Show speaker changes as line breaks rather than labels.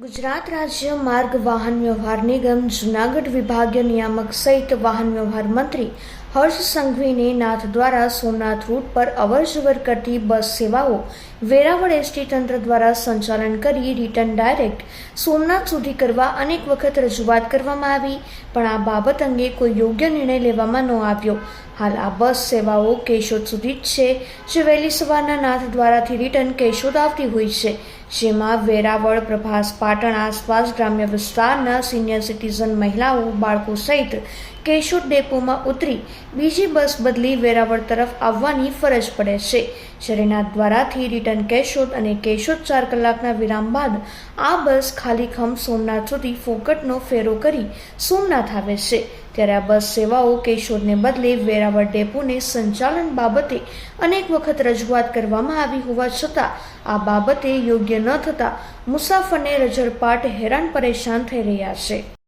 ગુજરાત રાજ્ય માર્ગ વાહન વ્યવહાર નિગમ જુનાગઢ વિભાગીય નિયામક સહિત વાહન વ્યવહાર મંત્રી હર્ષ સંઘવીને નાથ દ્વારા સોમનાથ રૂટ પર અવરજવર કરતી બસ સેવાઓ વેરાવળ એસટી તંત્ર દ્વારા સંચાલન કરી રિટર્ન ડાયરેક્ટ સોમનાથ સુધી કરવા અનેક વખત રજૂઆત કરવામાં આવી, પણ આ બાબત અંગે કોઈ યોગ્ય નિર્ણય લેવામાં ન આવ્યો. હાલ આ બસ સેવાઓ કેશોદ સુધી જ છે, જે વહેલી સવારના નાથ દ્વારાથી રિટર્ન કેશોદ આવતી હોય છે, જેમાં વેરાવળ, પ્રભાસ, પાટણ આસપાસ ગ્રામ્ય વિસ્તારના સિનિયર સિટીઝન મહિલાઓ, બાળકો સહિત કેશોદ ડેપોમાં ઉતરી બીજી બસ બદલી વેરાવળ તરફ આવવાની ફરજ પડે છે. જ્યારે દ્વારાથી રિટર્ન કેશોદ અને કેશોદ ચાર કલાકના વિરામ બાદ આ બસ ખાલીખમ સોમનાથ સુધી ફોકટનો ફેરો કરી સોમનાથ આવે છે. ત્યારે આ બસ સેવાઓ કેશોદને બદલે વેરાવળ ડેપોને સંચાલન બાબતે અનેક વખત રજૂઆત કરવામાં આવી હોવા છતાં આ બાબતે યોગ્ય ન થતાં મુસાફરને રજળપાટ હેરાન પરેશાન થઈ રહ્યા છે.